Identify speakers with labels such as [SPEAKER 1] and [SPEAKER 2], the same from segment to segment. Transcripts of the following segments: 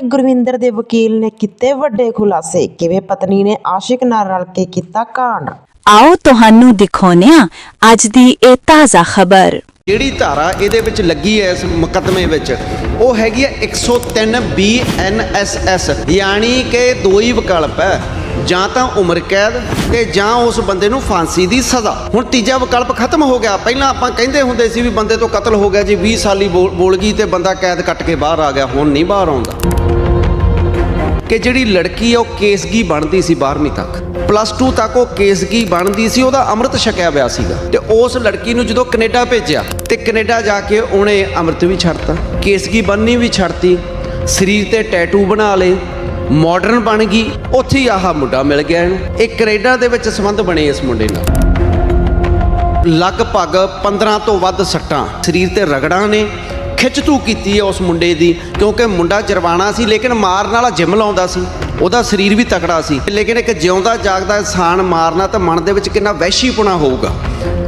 [SPEAKER 1] ਤੇ ਗੁਰਵਿੰਦਰ ਦੇ ਵਕੀਲ ਨੇ ਕੀਤੇ ਵੱਡੇ ਖੁਲਾਸੇ। ਕਿਵੇਂ ਪਤਨੀ ਨੇ ਆਸ਼ਿਕ ਨਾਲ ਰਲ ਕੇ ਕੀਤਾ ਕਾਂਡ?
[SPEAKER 2] ਆਓ ਤੁਹਾਨੂੰ ਦਿਖਾਉਂਦੇ ਹਾਂ ਅੱਜ ਦੀ ਇਹ ਤਾਜ਼ਾ ਖਬਰ।
[SPEAKER 3] ਜਿਹੜੀ ਧਾਰਾ ਇਹਦੇ ਵਿੱਚ ਲੱਗੀ ਹੈ ਇਸ ਮੁਕੱਦਮੇ ਵਿੱਚ? ਉਹ ਹੈਗੀ ਹੈ 103 ਬੀਐਨਐਸਐਸ ਯਾਨੀ ਕਿ ਦੋ ਹੀ ਵਿਕਲਪ ਹੈ। ਜਾਂ ਤਾਂ ਉਮਰ ਕੈਦ ਤੇ ਜਾਂ ਉਸ ਬੰਦੇ ਨੂੰ ਫਾਂਸੀ ਦੀ ਸਜ਼ਾ। ਹੁਣ ਤੀਜਾ ਵਿਕਲਪ ਖਤਮ ਹੋ ਗਿਆ। ਪਹਿਲਾਂ ਆਪਾਂ ਕਹਿੰਦੇ ਹੁੰਦੇ ਸੀ ਵੀ ਬੰਦੇ ਤੋਂ ਕਤਲ ਹੋ ਗਿਆ ਜੀ 20 ਸਾਲੀ ਬੋਲ ਬੋਲ ਗਈ ਤੇ ਬੰਦਾ ਕੈਦ ਕੱਟ ਕੇ ਬਾਹਰ ਆ ਗਿਆ। ਹੁਣ ਨਹੀਂ ਬਾਹਰ ਆਉਂਦਾ। ਕਿ ਜਿਹੜੀ ਲੜਕੀ ਆ, ਉਹ ਕੇਸਗੀ ਬਣਦੀ ਸੀ 12ਵੀਂ ਤੱਕ। ਪਲੱਸ 2 ਤੱਕ ਉਹ ਕੇਸਗੀ ਬਣਦੀ ਸੀ, ਉਹਦਾ ਅੰਮ੍ਰਿਤ ਛਕਿਆ ਪਿਆ ਸੀਗਾ। ਤੇ ਉਸ ਲੜਕੀ ਨੂੰ ਜਦੋਂ ਕੈਨੇਡਾ ਭੇਜਿਆ, ਤੇ ਕੈਨੇਡਾ ਜਾ ਕੇ ਉਹਨੇ ਅੰਮ੍ਰਿਤ ਵੀ ਛੱਡਤਾ, ਕੇਸਗੀ ਬਣਨੀ ਵੀ ਛੱਡਤੀ, ਸਰੀਰ ਤੇ ਟੈਟੂ ਬਣਾ ਲਏ ਮਾਡਰਨ ਬਣ ਗਈ, ਉੱਥੇ ਹੀ ਆਹ ਮੁੰਡਾ ਮਿਲ ਗਿਆ ਇਹਨੂੰ। ਇਹ ਕੈਨੇਡਾ ਦੇ ਵਿੱਚ ਸੰਬੰਧ ਬਣੇ ਇਸ ਮੁੰਡੇ ਨਾਲ। ਲਗਭਗ 15 ਤੋਂ ਵੱਧ ਸੱਟਾਂ, ਸਰੀਰ ਤੇ ਰਗੜਾਂ ਨੇ ਖਿੱਚ ਖਿੱਚਤੂ ਕੀਤੀ ਹੈ ਉਸ ਮੁੰਡੇ ਦੀ, ਕਿਉਂਕਿ ਮੁੰਡਾ ਜਰਵਾਣਾ ਸੀ, ਲੇਕਿਨ ਮਾਰਨ ਵਾਲਾ ਜਿਮ ਲਾਉਂਦਾ ਸੀ। ਉਹਦਾ ਸਰੀਰ ਵੀ ਤਕੜਾ ਸੀ। ਲੇਕਿਨ ਇੱਕ ਜਿਉਂਦਾ ਜਾਗਦਾ ਇਨਸਾਨ ਮਾਰਨਾ ਤਾਂ ਮਨ ਦੇ ਵਿੱਚ ਕਿੰਨਾ ਵਹਿਸ਼ੀਪੁਣਾ ਹੋਊਗਾ।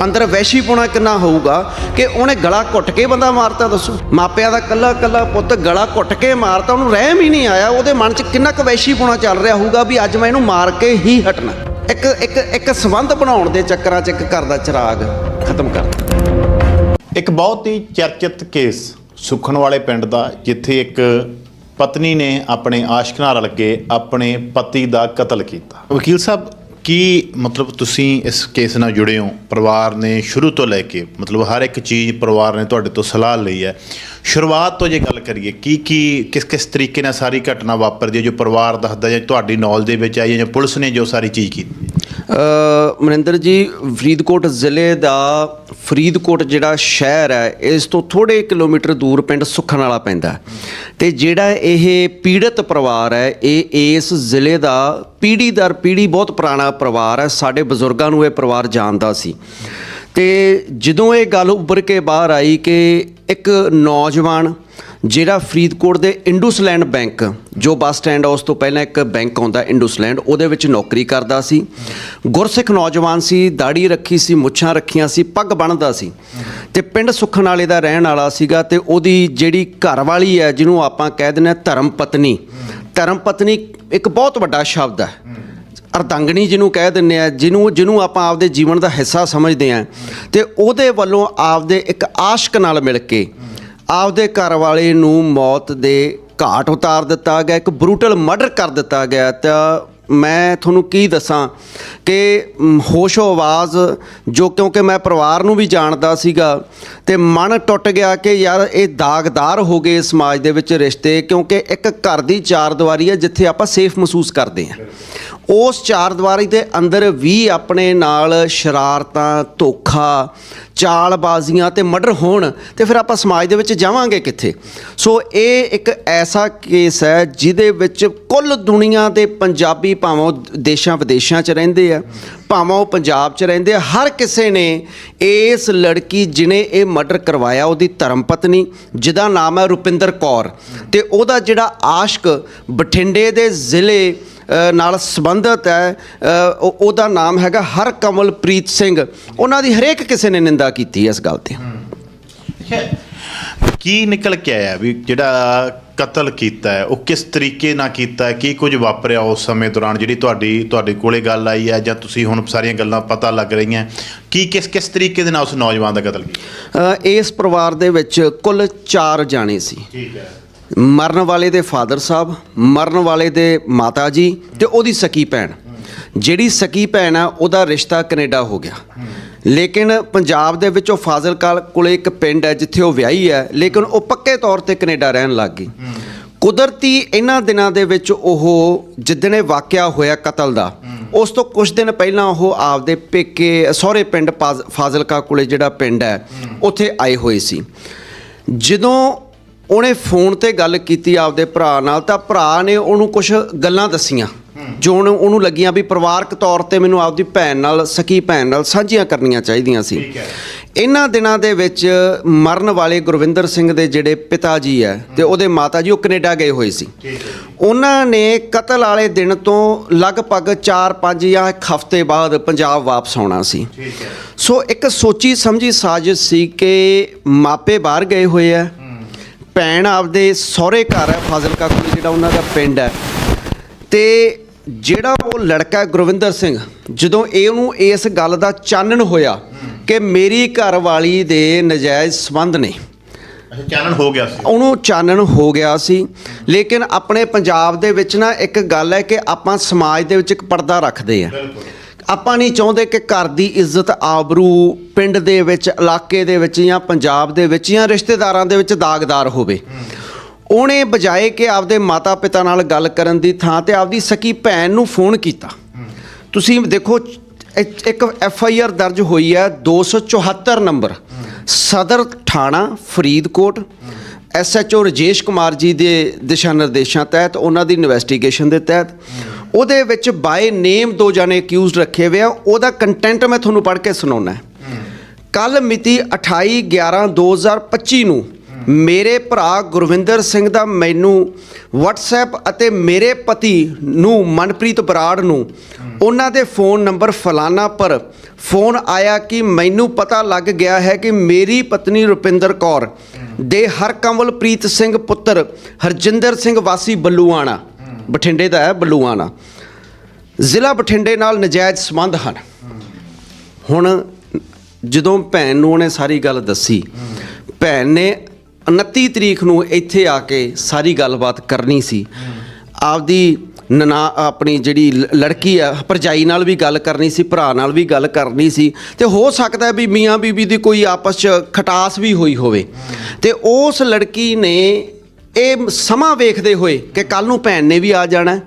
[SPEAKER 3] ਅੰਦਰ ਵਹਿਸ਼ੀਪੁਣਾ ਕਿੰਨਾ ਹੋਊਗਾ ਕਿ ਉਹਨੇ ਗਲਾ ਘੁੱਟ ਕੇ ਬੰਦਾ ਮਾਰਤਾ ਦੱਸੋ। ਮਾਪਿਆਂ ਦਾ ਕੱਲਾ ਕੱਲਾ ਪੁੱਤ ਗਲਾ ਘੁੱਟ ਕੇ ਮਾਰਤਾ, ਉਹਨੂੰ ਰਹਿਮ ਹੀ ਨਹੀਂ ਆਇਆ। ਉਹਦੇ ਮਨ 'ਚ ਕਿੰਨਾ ਕੁ ਵਹਿਸ਼ੀਪੁਣਾ ਚੱਲ ਰਿਹਾ ਹੋਊਗਾ ਵੀ ਅੱਜ ਮੈਂ ਇਹਨੂੰ ਮਾਰ ਕੇ ਹੀ ਹਟਣਾ। ਇੱਕ ਇੱਕ ਇੱਕ ਸੰਬੰਧ ਬਣਾਉਣ ਦੇ ਚੱਕਰਾਂ 'ਚ ਇੱਕ ਘਰ ਦਾ ਚਿਰਾਗ ਖਤਮ ਕਰ
[SPEAKER 4] ਇੱਕ ਬਹੁਤ ਹੀ ਚਰਚਿਤ ਕੇਸ ਸੁਖਣ ਵਾਲੇ ਪਿੰਡ ਦਾ, ਜਿੱਥੇ ਇੱਕ ਪਤਨੀ ਨੇ ਆਪਣੇ ਆਸ਼ਕ ਨਾਲ ਰਲ ਕੇ ਆਪਣੇ ਪਤੀ ਦਾ ਕਤਲ ਕੀਤਾ। ਵਕੀਲ ਸਾਹਿਬ, ਕੀ ਮਤਲਬ ਤੁਸੀਂ ਇਸ ਕੇਸ ਨਾਲ ਜੁੜੇ ਹੋ? ਪਰਿਵਾਰ ਨੇ ਸ਼ੁਰੂ ਤੋਂ ਲੈ ਕੇ, ਮਤਲਬ ਹਰ ਇੱਕ ਚੀਜ਼ ਪਰਿਵਾਰ ਨੇ ਤੁਹਾਡੇ ਤੋਂ ਸਲਾਹ ਲਈ ਹੈ। ਸ਼ੁਰੂਆਤ ਤੋਂ ਜੇ ਗੱਲ ਕਰੀਏ, ਕੀ ਕੀ, ਕਿਸ ਕਿਸ ਤਰੀਕੇ ਨਾਲ ਸਾਰੀ ਘਟਨਾ ਵਾਪਰਦੀ ਹੈ ਜੋ ਪਰਿਵਾਰ ਦੱਸਦਾ ਜਾਂ ਤੁਹਾਡੀ ਨੌਲੇਜ ਦੇ ਵਿੱਚ ਆਈ ਜਾਂ ਪੁਲਿਸ ਨੇ ਜੋ ਸਾਰੀ ਚੀਜ਼ ਕੀਤੀ?
[SPEAKER 3] ਮਨਿੰਦਰ ਜੀ, ਫਰੀਦਕੋਟ ਜ਼ਿਲ੍ਹੇ ਦਾ ਫਰੀਦਕੋਟ ਜਿਹੜਾ ਸ਼ਹਿਰ ਹੈ, ਇਸ ਤੋਂ ਥੋੜੇ ਕਿਲੋਮੀਟਰ ਦੂਰ ਪਿੰਡ ਸੁਖਣ ਵਾਲਾ ਪੈਂਦਾ ਹੈ। ਤੇ ਜਿਹੜਾ ਇਹ ਪੀੜਤ ਪਰਿਵਾਰ ਹੈ, ਇਹ ਇਸ ਜ਼ਿਲ੍ਹੇ ਦਾ ਪੀੜ੍ਹੀ ਦਰ ਪੀੜ੍ਹੀ ਬਹੁਤ ਪੁਰਾਣਾ ਪਰਿਵਾਰ ਹੈ, ਸਾਡੇ ਬਜ਼ੁਰਗਾਂ ਨੂੰ ਇਹ ਪਰਿਵਾਰ ਜਾਣਦਾ ਸੀ ਤੇ ਜਦੋਂ ਇਹ ਗੱਲ ਉੱਭਰ ਕੇ ਬਾਹਰ ਆਈ ਕਿ ਇੱਕ ਨੌਜਵਾਨ ਜਿਹੜਾ ਫਰੀਦਕੋਟ ਦੇ ਇੰਡਸਲੈਂਡ ਬੈਂਕ, ਜੋ ਬੱਸ ਸਟੈਂਡ ਆ, ਉਸ ਤੋਂ ਪਹਿਲਾਂ ਇੱਕ ਬੈਂਕ ਆਉਂਦਾ ਇੰਡਸਲੈਂਡ, ਉਹਦੇ ਵਿੱਚ ਨੌਕਰੀ ਕਰਦਾ ਸੀ। ਗੁਰਸਿੱਖ ਨੌਜਵਾਨ ਸੀ ਦਾੜੀ ਰੱਖੀ ਸੀ, ਮੁੱਛਾਂ ਰੱਖੀਆਂ ਸੀ, ਪੱਗ ਬੰਨ੍ਹਦਾ ਸੀ। ਤੇ ਪਿੰਡ ਸੁਖਣ ਵਾਲੇ ਦਾ ਰਹਿਣ ਵਾਲਾ ਸੀਗਾ ਤੇ ਉਹਦੀ ਜਿਹੜੀ ਘਰ ਵਾਲੀ ਹੈ, ਜਿਹਨੂੰ ਆਪਾਂ ਕਹਿ ਦਿੰਦੇ ਹਾਂ ਧਰਮ ਪਤਨੀ ਧਰਮ ਪਤਨੀ ਇੱਕ ਬਹੁਤ ਵੱਡਾ ਸ਼ਬਦ ਹੈ। ਅਰਧੰਗਣੀ ਜਿਹਨੂੰ ਕਹਿ ਦਿੰਦੇ ਆ ਜਿਹਨੂੰ ਜਿਹਨੂੰ ਆਪਾਂ ਆਪਦੇ ਜੀਵਨ ਦਾ ਹਿੱਸਾ ਸਮਝਦੇ ਆ ਤੇ ਉਹਦੇ ਵੱਲੋਂ ਆਪਦੇ ਇੱਕ ਆਸ਼ਕ ਨਾਲ ਮਿਲ ਕੇ ਆਪਦੇ ਘਰ ਵਾਲੇ ਨੂੰ ਮੌਤ ਦੇ ਘਾਟ ਉਤਾਰ ਦਿੱਤਾ ਗਿਆ ਇੱਕ ਬਰੂਟਲ ਮਰਡਰ ਕਰ ਦਿੱਤਾ ਗਿਆ। ਤਾਂ ਮੈਂ ਤੁਹਾਨੂੰ ਕੀ ਦੱਸਾਂ ਕਿ ਮ, ਹੋਸ਼ੋ ਆਵਾਜ਼ ਜੋ ਕਿਉਂਕਿ ਮੈਂ ਪਰਿਵਾਰ ਨੂੰ ਵੀ ਜਾਣਦਾ ਸੀਗਾ ਤੇ ਮਨ ਟੁੱਟ ਗਿਆ ਕਿ ਯਾਰ ਇਹ ਦਾਗਦਾਰ ਹੋ ਗਏ ਸਮਾਜ ਦੇ ਵਿੱਚ ਰਿਸ਼ਤੇ ਕਿਉਂਕਿ ਇੱਕ ਘਰ ਦੀ ਚਾਰ ਦੀਵਾਰੀ ਹੈ ਜਿੱਥੇ ਆਪਾਂ ਸੇਫ ਮਹਿਸੂਸ ਕਰਦੇ ਹਾਂ। ਉਸ ਚਾਰ ਦੀਵਾਰੀ ਦੇ ਅੰਦਰ ਵੀ ਆਪਣੇ ਨਾਲ ਸ਼ਰਾਰਤਾਂ, ਧੋਖਾ, ਚਾਲਬਾਜ਼ੀਆਂ ਤੇ ਮਰਡਰ ਹੋਣ ਤੇ ਫਿਰ ਆਪਾਂ ਸਮਾਜ ਦੇ ਵਿੱਚ ਜਾਵਾਂਗੇ ਕਿੱਥੇ? ਸੋ ਇਹ ਇੱਕ ਐਸਾ ਕੇਸ ਹੈ ਜਿਹਦੇ ਵਿੱਚ ਕੁੱਲ ਦੁਨੀਆ ਦੇ ਪੰਜਾਬੀ ਭਾਵੇਂ ਉਹ ਦੇਸ਼ਾਂ ਵਿਦੇਸ਼ਾਂ 'ਚ ਰਹਿੰਦੇ ਆ, ਭਾਵੇਂ ਉਹ ਪੰਜਾਬ 'ਚ ਰਹਿੰਦੇ ਆ। ਹਰ ਕਿਸੇ ਨੇ ਇਸ ਲੜਕੀ ਜਿਨੇ ਇਹ ਮਰਡਰ ਕਰਵਾਇਆ, ਉਹਦੀ ਧਰਮ ਪਤਨੀ, ਜਿਹਦਾ ਨਾਮ ਹੈ ਰੁਪਿੰਦਰ ਕੌਰ ਤੇ ਉਹਦਾ ਜਿਹੜਾ ਆਸ਼ਕ ਬਠਿੰਡੇ ਦੇ ਜ਼ਿਲ੍ਹੇ ਨਾਲ ਸੰਬੰਧਿਤ ਹੈ। ਉਹਦਾ ਨਾਮ ਹੈਗਾ ਹਰਕਮਲਪ੍ਰੀਤ ਸਿੰਘ। ਉਹਨਾਂ ਦੀ ਹਰੇਕ ਕਿਸੇ ਨੇ ਨਿੰਦਾ ਕੀਤੀ ਇਸ ਗੱਲ ਤੇ।
[SPEAKER 4] ਕੀ ਨਿਕਲ ਕੇ ਆਇਆ ਵੀ ਜਿਹੜਾ ਕਤਲ ਕੀਤਾ ਹੈ ਉਹ ਕਿਸ ਤਰੀਕੇ ਨਾਲ ਕੀਤਾ ਹੈ ਕੀ ਕੁਝ ਵਾਪਰਿਆ ਉਸ ਸਮੇਂ ਦੌਰਾਨ ਜਿਹੜੀ ਤੁਹਾਡੀ ਤੁਹਾਡੇ ਕੋਲੇ ਗੱਲ ਆਈ ਹੈ ਜਾਂ ਤੁਸੀਂ ਹੁਣ ਸਾਰੀਆਂ ਗੱਲਾਂ ਪਤਾ ਲੱਗ ਰਹੀਆਂ? ਕੀ ਕਿਸ ਕਿਸ ਤਰੀਕੇ ਦੇ ਨਾਲ ਉਸ ਨੌਜਵਾਨ ਦਾ ਕਤਲ ਕੀਤਾ?
[SPEAKER 3] ਇਸ ਪਰਿਵਾਰ ਦੇ ਵਿੱਚ ਕੁੱਲ 4 ਜਾਣੇ ਸੀ।
[SPEAKER 4] ਠੀਕ ਹੈ।
[SPEAKER 3] ਮਰਨ ਵਾਲੇ ਦੇ ਫਾਦਰ ਸਾਹਿਬ, ਮਰਨ ਵਾਲੇ ਦੇ ਮਾਤਾ ਜੀ ਤੇ ਉਹਦੀ ਸਕੀ ਭੈਣ। ਜਿਹੜੀ ਸਕੀ ਭੈਣ ਆ, ਉਹਦਾ ਰਿਸ਼ਤਾ ਕੈਨੇਡਾ ਹੋ ਗਿਆ। ਲੇਕਿਨ ਪੰਜਾਬ ਦੇ ਵਿੱਚ ਉਹ ਫਾਜ਼ਿਲਕਾ ਕੋਲੇ ਇੱਕ ਪਿੰਡ ਹੈ ਜਿੱਥੇ ਉਹ ਵਿਆਹੀ ਹੈ, ਲੇਕਿਨ ਉਹ ਪੱਕੇ ਤੌਰ ਤੇ ਕੈਨੇਡਾ ਰਹਿਣ ਲੱਗ ਗਈ। ਕੁਦਰਤੀ ਇਹਨਾਂ ਦਿਨਾਂ ਦੇ ਵਿੱਚ ਉਹ ਜਿੱਦਣ ਇਹ ਵਾਕਿਆ ਹੋਇਆ ਕਤਲ ਦਾ, ਉਸ ਤੋਂ ਕੁਝ ਦਿਨ ਪਹਿਲਾਂ ਉਹ ਆਪਦੇ ਪੇਕੇ, ਸਹੁਰੇ ਪਿੰਡ ਪਾਜ਼- ਫਾਜ਼ਿਲਕਾ ਕੋਲੇ ਜਿਹੜਾ ਪਿੰਡ ਹੈ, ਉੱਥੇ ਆਏ ਹੋਏ ਸੀ। ਜਦੋਂ ਉਹਨੇ ਫੋਨ ਤੇ ਗੱਲ ਕੀਤੀ ਆਪਦੇ ਭਰਾ ਨਾਲ ਤਾਂ ਭਰਾ ਨੇ ਉਹਨੂੰ ਕੁਝ ਗੱਲਾਂ ਦੱਸੀਆਂ। ਜੋ ਉਹਨੂੰ ਉਹਨੂੰ ਲੱਗੀਆਂ ਵੀ ਪਰਿਵਾਰਕ ਤੌਰ ਤੇ ਮੈਨੂੰ ਆਪਦੀ ਭੈਣ ਨਾਲ ਸਕੀ ਭੈਣ ਨਾਲ ਸਾਂਝੀਆਂ ਕਰਨੀਆਂ ਚਾਹੀਦੀਆਂ ਸੀ। ਇਹਨਾਂ ਦਿਨਾਂ ਦੇ ਵਿੱਚ ਮਰਨ ਵਾਲੇ ਗੁਰਵਿੰਦਰ ਸਿੰਘ ਦੇ ਜਿਹੜੇ ਪਿਤਾ ਜੀ ਹੈ ਤੇ ਉਹਦੇ ਮਾਤਾ ਜੀ ਉਹ ਕੈਨੇਡਾ ਗਏ ਹੋਏ ਸੀ। ਉਹਨਾਂ ਨੇ ਕਤਲ ਵਾਲੇ ਦਿਨ ਤੋਂ ਲਗਭਗ 4-5 ਜਾਂ ਇੱਕ ਹਫ਼ਤੇ ਬਾਅਦ ਪੰਜਾਬ ਵਾਪਸ ਆਉਣਾ ਸੀ। ਸੋ ਇੱਕ ਸੋਚੀ ਸਮਝੀ ਸਾਜ਼ਿਸ਼ ਸੀ ਕਿ ਮਾਪੇ ਬਾਹਰ ਗਏ ਹੋਏ ਆ ਭੈਣ ਆਪਦੇ ਸਹੁਰੇ ਘਰ ਹੈ ਫਾਜ਼ਿਲਕਾ ਕੋਲ ਜਿਹੜਾ ਉਹਨਾਂ ਦਾ ਪਿੰਡ ਹੈ। ਤੇ ਜਿਹੜਾ ਉਹ ਲੜਕਾ ਗੁਰਵਿੰਦਰ ਸਿੰਘ ਜਦੋਂ ਇਹ ਉਹਨੂੰ ਇਸ ਗੱਲ ਦਾ ਚਾਨਣ ਹੋਇਆ ਕਿ ਮੇਰੀ ਘਰ ਵਾਲੀ ਦੇ ਨਜਾਇਜ਼ ਸੰਬੰਧ ਨੇ।
[SPEAKER 4] ਅੱਛਾ ਚਾਨਣ ਹੋ ਗਿਆ ਸੀ।
[SPEAKER 3] ਉਹਨੂੰ ਚਾਨਣ ਹੋ ਗਿਆ ਸੀ। ਲੇਕਿਨ ਆਪਣੇ ਪੰਜਾਬ ਦੇ ਵਿੱਚ ਨਾ ਇੱਕ ਗੱਲ ਹੈ ਕਿ ਆਪਾਂ ਸਮਾਜ ਦੇ ਵਿੱਚ ਇੱਕ ਪਰਦਾ ਰੱਖਦੇ ਆ ਆਪਾਂ ਨਹੀਂ ਚਾਹੁੰਦੇ ਕਿ ਘਰ ਦੀ ਇੱਜ਼ਤ ਆਬਰੂ ਪਿੰਡ ਦੇ ਵਿੱਚ, ਇਲਾਕੇ ਦੇ ਵਿੱਚ ਜਾਂ ਪੰਜਾਬ ਦੇ ਵਿੱਚ ਜਾਂ ਰਿਸ਼ਤੇਦਾਰਾਂ ਦੇ ਵਿੱਚ ਦਾਗਦਾਰ ਹੋਵੇ। ਉਹਨੇ ਬਜਾਏ ਕਿ ਆਪਦੇ ਮਾਤਾ ਪਿਤਾ ਨਾਲ ਗੱਲ ਕਰਨ ਦੀ ਥਾਂ ਤੇ ਆਪਦੀ ਸਕੀ ਭੈਣ ਨੂੰ ਫੋਨ ਕੀਤਾ। ਤੁਸੀਂ ਦੇਖੋ ਇੱਕ- ਇੱਕ ਐਫ ਆਈ ਆਰ ਦਰਜ ਹੋਈ ਹੈ 274 ਨੰਬਰ। ਸਦਰ ਥਾਣਾ, Faridkot. S H O Rajesh Kumar ji ਦੇ ਦਿਸ਼ਾ ਨਿਰਦੇਸ਼ਾਂ ਤਹਿਤ, ਉਹਨਾਂ ਦੀ ਇਨਵੈਸਟੀਗੇਸ਼ਨ ਦੇ ਤਹਿਤ। ਉਹਦੇ ਵਿੱਚ ਬਾਏ ਨੇਮ ਦੋ ਜਾਣੇ ਅਕਿਊਜ਼ਡ ਰੱਖੇ ਹੋਏ ਆ। ਉਹਦਾ ਕੰਟੈਂਟ ਮੈਂ ਤੁਹਾਨੂੰ ਪੜ੍ਹ ਕੇ ਸੁਣਾਉਣਾ ਹੈ। ਕੱਲ ਮਿਤੀ 28 11 2025 ਨੂੰ ਮੇਰੇ ਭਰਾ ਗੁਰਵਿੰਦਰ ਸਿੰਘ ਦਾ ਮੈਨੂੰ WhatsApp ਅਤੇ ਮੇਰੇ ਪਤੀ ਨੂੰ ਮਨਪ੍ਰੀਤ ਬਰਾੜ ਨੂੰ ਉਹਨਾਂ ਦੇ ਫੋਨ ਨੰਬਰ ਫਲਾਨਾ ਪਰ ਫੋਨ ਆਇਆ ਕਿ ਮੈਨੂੰ ਪਤਾ ਲੱਗ ਗਿਆ ਹੈ ਕਿ ਮੇਰੀ ਪਤਨੀ ਰੁਪਿੰਦਰ ਕੌਰ ਦੇ ਹਰਕਮਲਪ੍ਰੀਤ ਸਿੰਘ ਪੁੱਤਰ ਹਰਜਿੰਦਰ ਸਿੰਘ ਵਾਸੀ ਬੱਲੂਆਣਾ ਬਠਿੰਡੇ ਦਾ ਹੈ ਬਲੂਆਣਾ ਜ਼ਿਲ੍ਹਾ ਬਠਿੰਡੇ ਨਾਲ ਨਜਾਇਜ਼ ਸੰਬੰਧ ਹਨ। ਹੁਣ ਜਦੋਂ ਭੈਣ ਨੂੰ ਉਹਨੇ ਸਾਰੀ ਗੱਲ ਦੱਸੀ, ਭੈਣ ਨੇ 29 ਤਰੀਕ ਨੂੰ ਇੱਥੇ ਆ ਕੇ ਸਾਰੀ ਗੱਲਬਾਤ ਕਰਨੀ ਸੀ। ਆਪਦੀ ਨਨਾ, ਆਪਣੀ ਜਿਹੜੀ ਲ- ਲੜਕੀ ਆ, ਭਰਜਾਈ ਨਾਲ ਵੀ ਗੱਲ ਕਰਨੀ ਸੀ, ਭਰਾ ਨਾਲ ਵੀ ਗੱਲ ਕਰਨੀ ਸੀ। ਤੇ ਹੋ ਸਕਦਾ ਵੀ ਮੀਆਂ ਬੀਬੀ ਦੀ ਕੋਈ ਆਪਸ 'ਚ ਖਟਾਸ ਵੀ ਹੋਈ ਹੋਵੇ। ਤੇ ਉਸ ਲੜਕੀ ਨੇ ਇਹ ਸਮਾਂ ਵੇਖਦੇ ਹੋਏ ਕਿ ਕੱਲ ਨੂੰ ਭੈਣ ਨੇ ਵੀ ਆ ਜਾਣਾ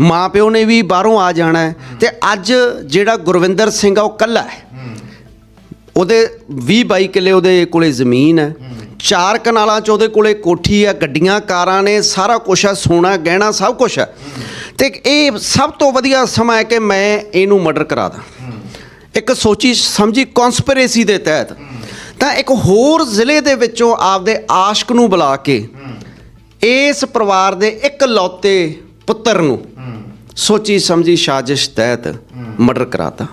[SPEAKER 3] ਮਾਂ ਪਿਓ ਨੇ ਵੀ ਬਾਹਰੋਂ ਆ ਜਾਣਾ ਹੈ ਤੇ ਅੱਜ ਜਿਹੜਾ ਗੁਰਵਿੰਦਰ ਸਿੰਘ ਆ ਉਹ ਕੱਲਾ ਹੈ। ਉਹਦੇ 20 22 ਕਿੱਲੇ ਉਹਦੇ ਕੋਲੇ ਜ਼ਮੀਨ ਹੈ, ਚਾਰ ਕਨਾਲਾਂ ਚ ਉਹਦੇ ਕੋਲੇ ਕੋਠੀ ਹੈ, ਗੱਡੀਆਂ, ਕਾਰਾਂ ਨੇ, ਸਾਰਾ ਕੁਝ ਹੈ, ਸੋਨਾ, ਗਹਿਣਾ ਸਭ ਕੁਝ ਹੈ। ਤੇ ਇਹ ਸਭ ਤੋਂ ਵਧੀਆ ਸਮਾਂ ਹੈ ਕਿ ਮੈਂ ਇਹਨੂੰ ਮਰਡਰ ਕਰਾ ਦਾਂ। ਇੱਕ ਸੋਚੀ ਸਮਝੀ ਕਨਸਪੀਰੇਸੀ ਦੇ ਤਹਿਤ ਤਾਂ ਇੱਕ ਹੋਰ ਜ਼ਿਲ੍ਹੇ ਦੇ ਵਿੱਚੋਂ ਆਪਦੇ ਆਸ਼ਕ ਨੂੰ ਬੁਲਾ ਕੇ ਇਸ ਪਰਿਵਾਰ ਦੇ ਇੱਕ ਲੌਤੇ ਪੁੱਤਰ ਨੂੰ ਸੋਚੀ ਸਮਝੀ ਸਾਜ਼ਿਸ਼ ਤਹਿਤ ਮਰਡਰ ਕਰਾਤਾ।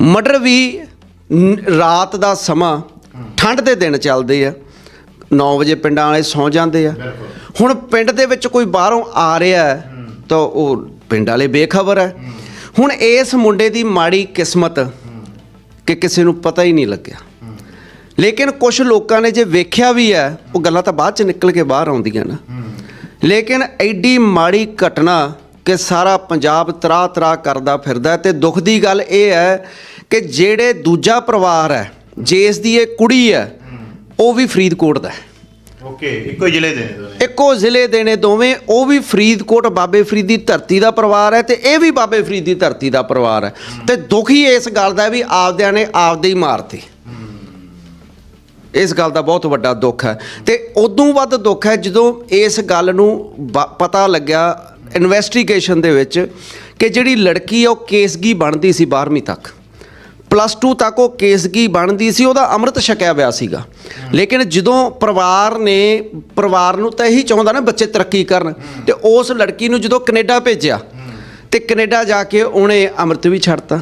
[SPEAKER 3] ਮਰਡਰ ਵੀ ਰਾਤ ਦਾ ਸਮਾਂ ਠੰਡ ਦੇ ਦਿਨ ਚੱਲਦੇ ਆ। 9 ਵਜੇ ਪਿੰਡਾਂ ਵਾਲੇ ਸੌ ਜਾਂਦੇ ਆ। ਹੁਣ ਪਿੰਡ ਦੇ ਵਿੱਚ ਕੋਈ ਬਾਹਰੋਂ ਆ ਰਿਹਾ ਹੈ, ਤਾਂ ਉਹ ਪਿੰਡ ਵਾਲੇ ਬੇਖਬਰ ਹੈ। ਹੁਣ ਇਸ ਮੁੰਡੇ ਦੀ ਮਾੜੀ ਕਿਸਮਤ ਕਿ ਕਿਸੇ ਨੂੰ ਪਤਾ ਹੀ ਨਹੀਂ ਲੱਗਿਆ। ਲੇਕਿਨ ਕੁਝ ਲੋਕਾਂ ਨੇ ਜੇ ਵੇਖਿਆ ਵੀ ਹੈ ਉਹ ਗੱਲਾਂ ਤਾਂ ਬਾਅਦ ਚ ਨਿਕਲ ਕੇ ਬਾਹਰ ਆਉਂਦੀਆਂ ਨਾ। ਲੇਕਿਨ ਐਡੀ ਮਾੜੀ ਘਟਨਾ ਕਿ ਸਾਰਾ ਪੰਜਾਬ ਤਰਾ ਤਰਾ ਕਰਦਾ ਫਿਰਦਾ ਤੇ ਦੁੱਖ ਦੀ ਗੱਲ ਇਹ ਹੈ ਕਿ ਜਿਹੜੇ ਦੂਜਾ ਪਰਿਵਾਰ ਹੈ ਜਿਸ ਦੀ ਇਹ ਕੁੜੀ ਹੈ ਉਹ ਵੀ ਫਰੀਦਕੋਟ ਦਾ ਹੈ।
[SPEAKER 4] ਓਕੇ ਇੱਕੋ ਜ਼ਿਲ੍ਹੇ ਦੇ ਨੇ
[SPEAKER 3] ਇੱਕੋ ਜ਼ਿਲ੍ਹੇ ਦੇ ਨੇ ਦੋਵੇਂ ਉਹ ਵੀ ਫਰੀਦਕੋਟ ਬਾਬੇ ਫਰੀਦ ਦੀ ਧਰਤੀ ਦਾ ਪਰਿਵਾਰ ਹੈ ਤੇ ਇਹ ਵੀ ਬਾਬੇ ਫਰੀਦ ਦੀ ਧਰਤੀ ਦਾ ਪਰਿਵਾਰ ਹੈ। ਤੇ ਦੁਖੀ ਇਸ ਗੱਲ ਦਾ ਵੀ ਆਪਦਿਆਂ ਨੇ ਆਪਦੇ ਹੀ ਮਾਰਤੇ। ਇਸ ਗੱਲ ਦਾ ਬਹੁਤ ਵੱਡਾ ਦੁੱਖ ਹੈ। ਤੇ ਉਦੋਂ ਵੱਧ ਦੁੱਖ ਹੈ ਜਦੋਂ ਇਸ ਗੱਲ ਨੂੰ ਬ- ਪਤਾ ਲੱਗਿਆ ਇਨਵੈਸਟੀਗੇਸ਼ਨ ਦੇ ਵਿੱਚ ਕਿ ਜਿਹੜੀ ਲੜਕੀ ਆ ਉਹ ਕੇਸਗੀ ਬਣਦੀ ਸੀ 12ਵੀਂ ਤੱਕ। ਪਲੱਸ 2 ਤੱਕ ਉਹ ਕੇਸਗੀ ਬਣਦੀ ਸੀ, ਉਹਦਾ ਅੰਮ੍ਰਿਤ ਛਕਿਆ ਹੋਇਆ ਸੀਗਾ। ਲੇਕਿਨ ਜਦੋਂ ਪਰਿਵਾਰ ਨੇ, ਪਰਿਵਾਰ ਨੂੰ ਤਾਂ ਇਹੀ ਚਾਹੁੰਦਾ ਨਾ ਬੱਚੇ ਤਰੱਕੀ ਕਰਨ। ਤੇ ਉਸ ਲੜਕੀ ਨੂੰ ਜਦੋਂ ਕੈਨੇਡਾ ਭੇਜਿਆ, ਤੇ ਕੈਨੇਡਾ ਜਾ ਕੇ ਉਹਨੇ ਅੰਮ੍ਰਿਤ ਵੀ ਛੱਡਤਾ।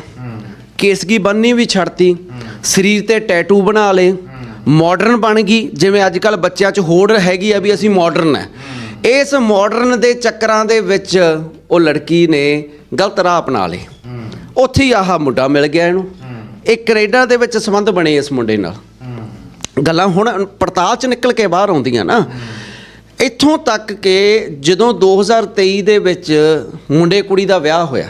[SPEAKER 3] ਕੇਸਗੀ ਬੰਨੀ ਵੀ ਛੱਡਤੀ। ਸਰੀਰ ਤੇ ਟੈਟੂ ਬਣਾ ਲਏ। ਮਾਡਰਨ ਬਣ ਗਈ, ਜਿਵੇਂ ਅੱਜ ਕੱਲ ਬੱਚਿਆਂ 'ਚ ਹੋੜ ਹੈਗੀ ਆ ਵੀ ਅਸੀਂ ਮਾਡਰਨ ਹੈ ਇਸ ਮਾਡਰਨ ਦੇ ਚੱਕਰਾਂ ਦੇ ਵਿੱਚ ਉਹ ਲੜਕੀ ਨੇ ਗਲਤ ਰਾਹ ਅਪਣਾ ਲਈ ਉੱਥੇ ਹੀ ਆਹ ਮੁੰਡਾ ਮਿਲ ਗਿਆ ਇਹਨੂੰ। ਇਹ ਕੈਨੇਡਾ ਦੇ ਵਿੱਚ ਸੰਬੰਧ ਬਣੇ ਇਸ ਮੁੰਡੇ ਨਾਲ। ਗੱਲਾਂ ਹੁਣ ਪੜਤਾਲ ਚ ਨਿਕਲ ਕੇ ਬਾਹਰ ਆਉਂਦੀਆਂ ਨਾ। ਇੱਥੋਂ ਤੱਕ ਕਿ ਜਦੋਂ 2023 ਦੇ ਵਿੱਚ ਮੁੰਡੇ ਕੁੜੀ ਦਾ ਵਿਆਹ ਹੋਇਆ,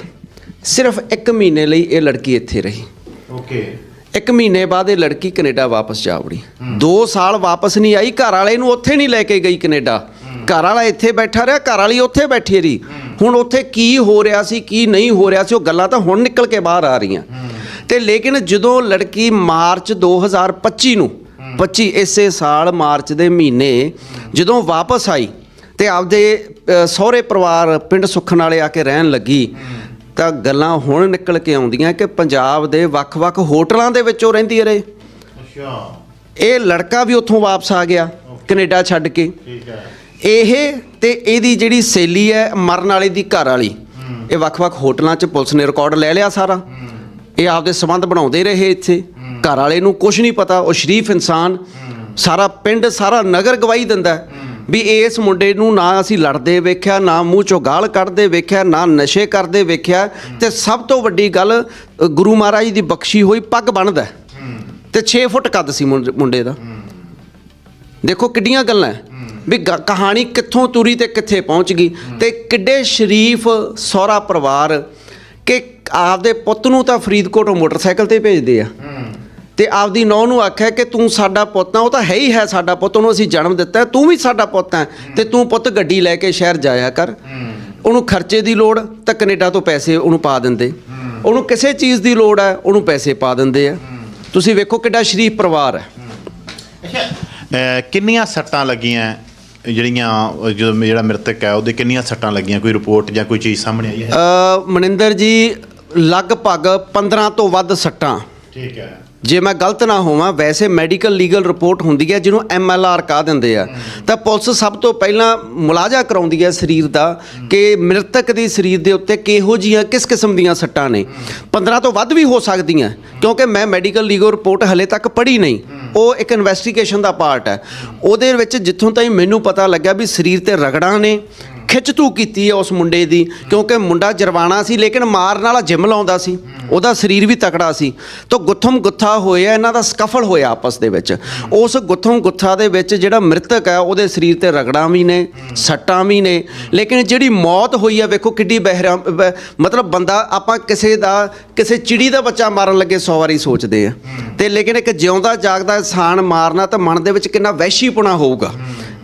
[SPEAKER 3] ਸਿਰਫ 1 ਮਹੀਨੇ ਲਈ ਇਹ ਲੜਕੀ ਇੱਥੇ ਰਹੀ।
[SPEAKER 4] ਓਕੇ
[SPEAKER 3] ਇੱਕ ਮਹੀਨੇ ਬਾਅਦ ਇਹ ਲੜਕੀ ਕੈਨੇਡਾ ਵਾਪਸ ਜਾ ਵੜੀ। 2 ਸਾਲ ਵਾਪਸ ਨਹੀਂ ਆਈ, ਘਰ ਵਾਲੇ ਨੂੰ ਉੱਥੇ ਨਹੀਂ ਲੈ ਕੇ ਗਈ ਕੈਨੇਡਾ। ਘਰ ਵਾਲਾ ਇੱਥੇ ਬੈਠਾ ਰਿਹਾ, ਘਰ ਵਾਲੀ ਉੱਥੇ ਬੈਠੀ ਰਹੀ। ਹੁਣ ਉੱਥੇ ਕੀ ਹੋ ਰਿਹਾ ਸੀ, ਕੀ ਨਹੀਂ ਹੋ ਰਿਹਾ ਸੀ, ਉਹ ਗੱਲਾਂ ਤਾਂ ਹੁਣ ਨਿਕਲ ਕੇ ਬਾਹਰ ਆ ਰਹੀਆਂ। ਤੇ ਲੇਕਿਨ ਜਦੋਂ ਲੜਕੀ ਮਾਰਚ 2025 ਨੂੰ 25 ਇਸੇ ਸਾਲ ਮਾਰਚ ਦੇ ਮਹੀਨੇ ਜਦੋਂ ਵਾਪਸ ਆਈ ਤੇ ਆਪਦੇ ਸਹੁਰੇ ਪਰਿਵਾਰ ਪਿੰਡ ਸੁਖਣ ਵਾਲੇ ਆ ਕੇ ਰਹਿਣ ਲੱਗੀ ਤਾਂ ਗੱਲਾਂ ਹੁਣ ਨਿਕਲ ਕੇ ਆਉਂਦੀਆਂ ਕਿ ਪੰਜਾਬ ਦੇ ਵੱਖ-ਵੱਖ ਹੋਟਲਾਂ ਦੇ ਵਿੱਚ ਉਹ ਰਹਿੰਦੀ ਰਹੇ
[SPEAKER 4] ਅੱਛਾ।
[SPEAKER 3] ਇਹ ਲੜਕਾ ਵੀ ਉੱਥੋਂ ਵਾਪਸ ਆ ਗਿਆ ਕੈਨੇਡਾ ਛੱਡ ਕੇ।
[SPEAKER 4] ਠੀਕ ਹੈ।
[SPEAKER 3] ਇਹ ਤੇ ਇਹਦੀ ਜਿਹੜੀ ਸੇਲੀ ਹੈ ਮਰਨ ਵਾਲੇ ਦੀ ਘਰ ਵਾਲੀ ਇਹ ਵੱਖ-ਵੱਖ ਹੋਟਲਾਂ 'ਚ ਪੁਲਿਸ ਨੇ ਰਿਕਾਰਡ ਲੈ ਲਿਆ ਸਾਰਾ। ਇਹ ਆਪਦੇ ਸਬੰਧ ਬਣਾਉਂਦੇ ਰਹੇ ਇੱਥੇ। ਘਰ ਵਾਲੇ ਨੂੰ ਕੁਝ ਨਹੀਂ ਪਤਾ ਉਹ ਸ਼ਰੀਫ ਇਨਸਾਨ। ਸਾਰਾ ਪਿੰਡ ਸਾਰਾ ਨਗਰ ਗਵਾਹੀ ਦਿੰਦਾ। ਵੀ ਇਸ ਮੁੰਡੇ ਨੂੰ ਨਾ ਅਸੀਂ ਲੜਦੇ ਵੇਖਿਆ, ਨਾ ਮੂੰਹ ਚੋਂ ਗਾਲ ਕੱਢਦੇ ਵੇਖਿਆ, ਨਾ ਨਸ਼ੇ ਕਰਦੇ ਵੇਖਿਆ ਤੇ ਸਭ ਤੋਂ ਵੱਡੀ ਗੱਲ ਗੁਰੂ ਮਹਾਰਾਜ ਦੀ ਬਖਸ਼ੀ ਹੋਈ ਪੱਗ ਬੰਨਦਾ ਹੈ। ਤੇ 6 ਫੁੱਟ ਕੱਦ ਸੀ ਮੁੰਡੇ ਦਾ। ਦੇਖੋ ਕਿੱਡੀਆਂ ਗੱਲਾਂ ਵੀ ਗ- ਕਹਾਣੀ ਕਿੱਥੋਂ ਤੁਰੀ ਤੇ ਕਿੱਥੇ ਪਹੁੰਚ ਗਈ। ਤੇ ਕਿੱਡੇ ਸ਼ਰੀਫ ਸਹੁਰਾ ਪਰਿਵਾਰ ਕਿ ਆਪਦੇ ਪੁੱਤ ਨੂੰ ਤਾਂ ਫਰੀਦਕੋਟ ਮੋਟਰਸਾਈਕਲ ਤੇ ਭੇਜਦੇ ਆ। ਤੇ ਆਪਦੀ ਨੌਂ ਨੂੰ ਆਖਿਆ ਕਿ ਤੂੰ ਸਾਡਾ ਪੁੱਤ ਆ ਉਹ ਤਾਂ ਹੈ ਹੀ ਹੈ ਸਾਡਾ ਪੁੱਤ ਉਹਨੂੰ ਅਸੀਂ ਜਨਮ ਦਿੱਤਾ ਤੂੰ ਵੀ ਸਾਡਾ ਪੁੱਤ ਹੈ ਤੇ ਤੂੰ ਪੁੱਤ ਗੱਡੀ ਲੈ ਕੇ ਸ਼ਹਿਰ ਜਾਇਆ ਕਰ। ਉਹਨੂੰ ਖਰਚੇ ਦੀ ਲੋੜ ਤਾਂ ਕੈਨੇਡਾ ਤੋਂ ਪੈਸੇ ਉਹਨੂੰ ਪਾ ਦਿੰਦੇ। ਉਹਨੂੰ ਕਿਸੇ ਚੀਜ਼ ਦੀ ਲੋੜ ਹੈ ਉਹਨੂੰ ਪੈਸੇ ਪਾ ਦਿੰਦੇ ਆ। ਤੁਸੀਂ ਵੇਖੋ ਕਿੱਡਾ ਸ਼ਰੀਫ ਪਰਿਵਾਰ ਹੈ।
[SPEAKER 4] ਕਿੰਨੀਆਂ ਸੱਟਾਂ ਲੱਗੀਆਂ ਜਿਹੜੀਆਂ ਜਦੋਂ ਜਿਹੜਾ ਮ੍ਰਿਤਕ ਹੈ ਉਹਦੇ ਕਿੰਨੀਆਂ ਸੱਟਾਂ ਲੱਗੀਆਂ? ਕੋਈ ਰਿਪੋਰਟ ਜਾਂ ਕੋਈ ਚੀਜ਼ ਸਾਹਮਣੇ ਆਈ ਹੈ?
[SPEAKER 3] ਮਨਿੰਦਰ ਜੀ ਲਗਭਗ 15 ਤੋਂ ਵੱਧ ਸੱਟਾਂ।
[SPEAKER 4] ਠੀਕ ਹੈ।
[SPEAKER 3] ਜੇ ਮੈਂ ਗਲਤ ਨਾ ਹੋਵਾਂ ਵੈਸੇ ਮੈਡੀਕਲ ਲੀਗਲ ਰਿਪੋਰਟ ਹੁੰਦੀ ਹੈ ਜਿਹਨੂੰ ਐਮਐਲਆਰ ਕਹਾ ਦਿੰਦੇ ਆ। ਤਾਂ ਪੁਲਿਸ ਸਭ ਤੋਂ ਪਹਿਲਾਂ ਮੁਲਾਜ਼ਾ ਕਰਾਉਂਦੀ ਹੈ ਸਰੀਰ ਦਾ ਕਿ ਮ੍ਰਿਤਕ ਦੀ ਸਰੀਰ ਦੇ ਉੱਤੇ ਕਿਹੋ ਜੀਆਂ ਕਿਸ ਕਿਸਮ ਦੀਆਂ ਸੱਟਾਂ ਨੇ। 15 ਤੋਂ ਵੱਧ ਵੀ ਹੋ ਸਕਦੀਆਂ ਕਿਉਂਕਿ ਮੈਂ ਮੈਡੀਕਲ ਲੀਗਲ ਰਿਪੋਰਟ ਹਲੇ ਤੱਕ ਪੜ੍ਹੀ ਨਹੀਂ। ਉਹ ਇੱਕ ਇਨਵੈਸਟੀਗੇਸ਼ਨ ਦਾ ਪਾਰਟ ਹੈ। ਉਹਦੇ ਵਿੱਚ ਜਿੱਥੋਂ ਤਾਈਂ ਮੈਨੂੰ ਪਤਾ ਲੱਗਿਆ ਵੀ ਸਰੀਰ ਤੇ ਰਗੜਾਂ ਨੇ ਖਿੱਚ ਖਿੱਚਤੂ ਕੀਤੀ ਹੈ ਉਸ ਮੁੰਡੇ ਦੀ, ਕਿਉਂਕਿ ਮੁੰਡਾ ਜਰਵਾਣਾ ਸੀ, ਲੇਕਿਨ ਮਾਰਨ ਵਾਲਾ ਜਿਮ ਲਾਉਂਦਾ ਸੀ। ਉਹਦਾ ਸਰੀਰ ਵੀ ਤਕੜਾ ਸੀ। ਤਾਂ ਗੁੱਥਮ ਗੁੱਥਾ ਹੋਇਆ, ਇਹਨਾਂ ਦਾ ਸਕਫਲ ਹੋਇਆ ਆਪਸ ਦੇ ਵਿੱਚ। ਉਸ ਗੁੱਥਮ ਗੁੱਥਾ ਦੇ ਵਿੱਚ ਜਿਹੜਾ ਮ੍ਰਿਤਕ ਹੈ, ਉਹਦੇ ਸਰੀਰ ਤੇ ਰਗੜਾਂ ਵੀ ਨੇ, ਸੱਟਾਂ ਵੀ ਨੇ। ਲੇਕਿਨ ਜਿਹੜੀ ਮੌਤ ਹੋਈ ਹੈ ਵੇਖੋ ਕਿੱਡੀ ਬਹਿਰਾ ਮਤਲਬ ਬੰਦਾ, ਆਪਾਂ ਕਿਸੇ ਦਾ, ਕਿਸੇ ਚਿੜੀ ਦਾ ਬੱਚਾ ਮਾਰਨ ਲੱਗੇ 100 ਵਾਰੀ ਸੋਚਦੇ ਆ। ਤੇ ਲੇਕਿਨ ਇੱਕ ਜਿਉਂਦਾ ਜਾਗਦਾ ਇਨਸਾਨ ਮਾਰਨਾ ਤਾਂ ਮਨ ਦੇ ਵਿੱਚ ਕਿੰਨਾ ਵਹਿਸ਼ੀਪੁਣਾ ਹੋਊਗਾ।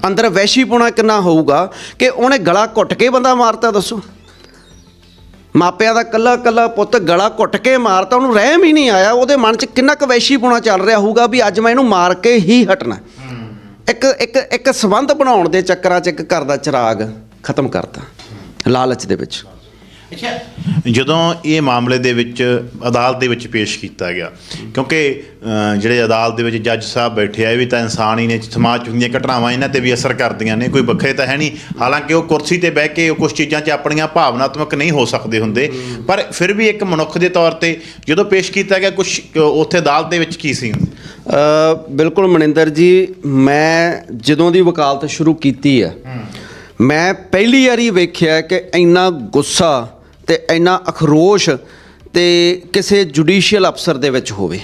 [SPEAKER 3] ਅੰਦਰ ਵੈਸ਼ੀਪੁਣਾ ਕਿੰਨਾ ਹੋਊਗਾ ਕਿ ਉਹਨੇ ਗਲਾ ਘੁੱਟ ਕੇ ਬੰਦਾ ਮਾਰਤਾ ਦੱਸੋ? ਮਾਪਿਆਂ ਦਾ ਕੱਲਾ ਕੱਲਾ ਪੁੱਤ ਗਲਾ ਘੁੱਟ ਕੇ ਮਾਰਤਾ, ਉਹਨੂੰ ਰਹਿਮ ਹੀ ਨਹੀਂ ਆਇਆ। ਉਹਦੇ ਮਨ 'ਚ ਕਿੰਨਾ ਕੁ ਵੈਸ਼ੀਪੁਣਾ ਚੱਲ ਰਿਹਾ ਹੋਊਗਾ ਵੀ ਅੱਜ ਮੈਂ ਇਹਨੂੰ ਮਾਰ ਕੇ ਹੀ ਹਟਣਾ। ਇੱਕ ਇੱਕ ਇੱਕ ਸਬੰਧ ਬਣਾਉਣ ਦੇ ਚੱਕਰਾਂ 'ਚ ਇੱਕ ਘਰ ਦਾ ਚਿਰਾਗ ਖਤਮ ਕਰਤਾ, ਲਾਲਚ ਦੇ ਵਿੱਚ।
[SPEAKER 4] ਜਦੋਂ ਇਹ ਮਾਮਲੇ ਦੇ ਵਿੱਚ ਅਦਾਲਤ ਦੇ ਵਿੱਚ ਪੇਸ਼ ਕੀਤਾ ਗਿਆ ਕਿਉਂਕਿ ਜਿਹੜੇ ਅਦਾਲਤ ਦੇ ਵਿੱਚ ਜੱਜ ਸਾਹਿਬ ਬੈਠੇ ਆ ਇਹ ਵੀ ਤਾਂ ਇਨਸਾਨ ਹੀ ਨੇ ਸਮਾਜ 'ਚ ਹੁੰਦੀਆਂ ਘਟਨਾਵਾਂ ਇਹਨਾਂ ਤੇ ਵੀ ਅਸਰ ਕਰਦੀਆਂ ਨੇ ਕੋਈ ਵੱਖਰੇ ਤਾਂ ਹੈ ਨਹੀਂ। ਹਾਲਾਂਕਿ ਉਹ ਕੁਰਸੀ ਤੇ ਬਹਿ ਕੇ ਉਹ ਕੁਝ ਚੀਜ਼ਾਂ 'ਚ ਆਪਣੀਆਂ ਭਾਵਨਾਤਮਕ ਨਹੀਂ ਹੋ ਸਕਦੇ ਹੁੰਦੇ ਪਰ ਫਿਰ ਵੀ ਇੱਕ ਮਨੁੱਖ ਦੇ ਤੌਰ ਤੇ ਜਦੋਂ ਪੇਸ਼ ਕੀਤਾ ਗਿਆ ਕੁਝ ਉੱਥੇ ਅਦਾਲਤ ਦੇ ਵਿੱਚ ਕੀ ਸੀ
[SPEAKER 3] ਅ, ਬਿਲਕੁਲ ਮਨਿੰਦਰ ਜੀ ਮੈਂ ਜਦੋਂ ਦੀ ਵਕਾਲਤ ਸ਼ੁਰੂ ਕੀਤੀ ਹੈ। ਮੈਂ ਪਹਿਲੀ ਵਾਰੀ ਵੇਖਿਆ ਕਿ ਇੰਨਾ ਗੁੱਸਾ ਤੇ ਇੰਨਾ ਅਖਰੋਸ਼ ਤੇ ਕਿਸੇ ਜੁਡੀਸ਼ੀਅਲ ਅਫਸਰ ਦੇ ਵਿੱਚ ਹੋਵੇ।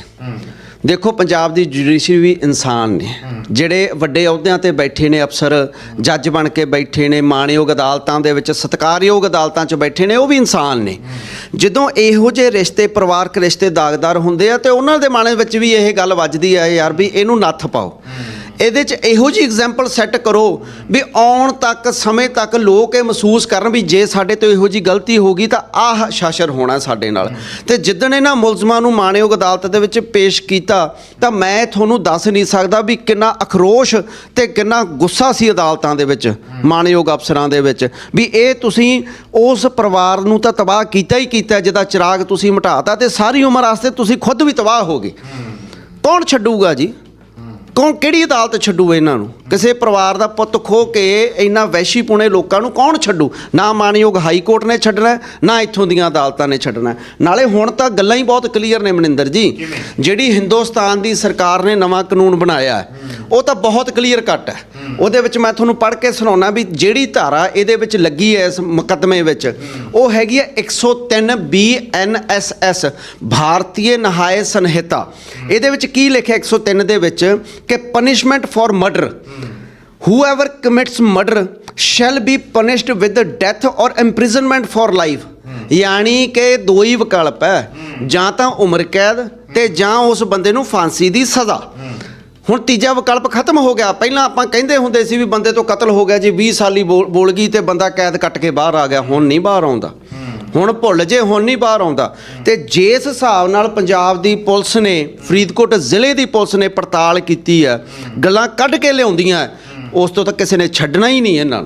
[SPEAKER 3] ਦੇਖੋ ਪੰਜਾਬ ਦੀ ਜੁਡੀਸ਼ਰੀ ਵੀ ਇਨਸਾਨ ਨੇ। ਜਿਹੜੇ ਵੱਡੇ ਅਹੁਦਿਆਂ ਤੇ ਬੈਠੇ ਨੇ ਅਫਸਰ ਜੱਜ ਬਣ ਕੇ ਬੈਠੇ ਨੇ ਮਾਣਯੋਗ ਅਦਾਲਤਾਂ ਦੇ ਵਿੱਚ ਸਤਿਕਾਰਯੋਗ ਅਦਾਲਤਾਂ 'ਚ ਬੈਠੇ ਨੇ ਉਹ ਵੀ ਇਨਸਾਨ ਨੇ। ਜਦੋਂ ਇਹੋ ਜਿਹੇ ਰਿਸ਼ਤੇ ਪਰਿਵਾਰਕ ਰਿਸ਼ਤੇ ਦਾਗਦਾਰ ਹੁੰਦੇ ਆ ਤੇ ਉਹਨਾਂ ਦੇ ਮਨ ਵਿੱਚ ਵੀ ਇਹ ਗੱਲ ਵੱਜਦੀ ਆ ਯਾਰ ਵੀ ਇਹਨੂੰ ਨੱਥ ਪਾਓ। ਇਹਦੇ 'ਚ ਇਹੋ ਜੀ ਐਗਜ਼ਾਮਪਲ ਸੈੱਟ ਕਰੋ ਵੀ ਆਉਣ ਤੱਕ, ਸਮੇਂ ਤੱਕ ਲੋਕ ਇਹ ਮਹਿਸੂਸ ਕਰਨ ਵੀ ਜੇ ਸਾਡੇ ਤੋਂ ਇਹੋ ਜੀ ਗਲਤੀ ਹੋ ਗਈ ਤਾਂ ਆਹ ਸ਼ਾਸਰ ਹੋਣਾ ਸਾਡੇ ਨਾਲ। ਤੇ ਜਿੱਦਣ ਇਹਨਾਂ ਮੁਲਜ਼ਮਾਂ ਨੂੰ ਮਾਣਯੋਗ ਅਦਾਲਤ ਦੇ ਵਿੱਚ ਪੇਸ਼ ਕੀਤਾ ਤਾਂ ਮੈਂ ਤੁਹਾਨੂੰ ਦੱਸ ਨਹੀਂ ਸਕਦਾ ਵੀ ਕਿੰਨਾ ਅਖਰੋਸ਼ ਤੇ ਕਿੰਨਾ ਗੁੱਸਾ ਸੀ ਅਦਾਲਤਾਂ ਦੇ ਵਿੱਚ ਮਾਣਯੋਗ ਅਫਸਰਾਂ ਦੇ ਵਿੱਚ। ਵੀ ਇਹ ਤੁਸੀਂ ਉਸ ਪਰਿਵਾਰ ਨੂੰ ਤਾਂ ਤਬਾਹ ਕੀਤਾ ਹੀ ਕੀਤਾ, ਜਿਹਦਾ ਚਿਰਾਗ ਤੁਸੀਂ ਮਿਟਾਤਾ ਤੇ ਸਾਰੀ ਉਮਰ ਵਾਸਤੇ ਤੁਸੀਂ ਖੁਦ ਵੀ ਤਬਾਹ ਹੋ ਗਏ। ਕੌਣ ਛੱਡੂਗਾ ਜੀ? ਕੌਣ ਕਿਹੜੀ ਅਦਾਲਤ ਛੱਡੂ ਇਹਨਾਂ ਨੂੰ? ਕਿਸੇ ਪਰਿਵਾਰ ਦਾ ਪੁੱਤ ਖੋ ਕੇ ਇੰਨਾ ਵੈਸ਼ੀ ਪੁਣੇ ਲੋਕਾਂ ਨੂੰ ਕੌਣ ਛੱਡੂ? ਨਾ ਮਾਨਯੋਗ ਹਾਈ ਕੋਰਟ ਨੇ ਛੱਡਣਾ ਨਾ ਇੱਥੋਂ ਦੀਆਂ ਅਦਾਲਤਾਂ ਨੇ ਛੱਡਣਾ। ਨਾਲੇ ਹੁਣ ਤਾਂ ਗੱਲਾਂ ਹੀ ਬਹੁਤ ਕਲੀਅਰ ਨੇ ਮਨਿੰਦਰ ਜੀ। ਜਿਹੜੀ ਹਿੰਦੁਸਤਾਨ ਦੀ ਸਰਕਾਰ ਨੇ ਨਵਾਂ ਕਾਨੂੰਨ ਬਣਾਇਆ ਉਹ ਤਾਂ ਬਹੁਤ ਕਲੀਅਰ ਕੱਟ ਹੈ। ਉਹਦੇ ਵਿੱਚ ਮੈਂ ਤੁਹਾਨੂੰ ਪੜ੍ਹ ਕੇ ਸੁਣਾਉਣਾ ਵੀ ਜਿਹੜੀ ਧਾਰਾ ਇਹਦੇ ਵਿੱਚ ਲੱਗੀ ਹੈ ਇਸ ਮੁਕੱਦਮੇ ਵਿੱਚ ਉਹ ਹੈਗੀ ਹੈ 103 ਬੀਐਨਐਸਐਸ ਭਾਰਤੀय ਨਿਹਾਇ ਸੰਹਿਤਾ ਇਹਦੇ ਵਿੱਚ ਕੀ ਲਿਖਿਆ 103 ਦੇ ਵਿੱਚ ਕਿ punishment for murder whoever commits murder shall be punished with death or imprisonment for life. ਯਾਨੀ ਕਿ ਦੋ ਹੀ ਵਿਕਲਪ ਹੈ ਜਾਂ ਤਾਂ ਉਮਰ ਕੈਦ ਤੇ ਜਾਂ ਉਸ ਬੰਦੇ ਨੂੰ ਫਾਂਸੀ ਦੀ ਸਜ਼ਾ ਹੁਣ ਤੀਜਾ ਵਿਕਲਪ ਖਤਮ ਹੋ ਗਿਆ ਪਹਿਲਾਂ ਆਪਾਂ ਕਹਿੰਦੇ ਹੁੰਦੇ ਸੀ ਵੀ ਬੰਦੇ ਤੋਂ ਕਤਲ ਹੋ ਗਿਆ ਜੀ 20 ਸਾਲੀ ਬੋਲ ਬੋਲ ਗਈ ਤੇ ਬੰਦਾ ਕੈਦ ਕੱਟ ਕੇ ਬਾਹਰ ਆ ਗਿਆ ਹੁਣ ਨਹੀਂ ਬਾਹਰ ਆਉਂਦਾ ਹੁਣ ਭੁੱਲ ਜੇ ਹੁਣ ਨਹੀਂ ਬਾਹਰ ਆਉਂਦਾ ਤੇ ਜਿਸ ਹਿਸਾਬ ਨਾਲ ਪੰਜਾਬ ਦੀ ਪੁਲਿਸ ਨੇ ਫਰੀਦਕੋਟ ਜ਼ਿਲ੍ਹੇ ਦੀ ਪੁਲਿਸ ਨੇ ਪੜਤਾਲ ਕੀਤੀ ਹੈ ਗੱਲਾਂ ਕੱਢ ਕੇ ਲਿਆਉਂਦੀਆਂ ਉਸ ਤੋਂ ਤਾਂ ਕਿਸੇ ਨੇ ਛੱਡਣਾ ਹੀ ਨਹੀਂ ਇਹਨਾਂ ਨੂੰ।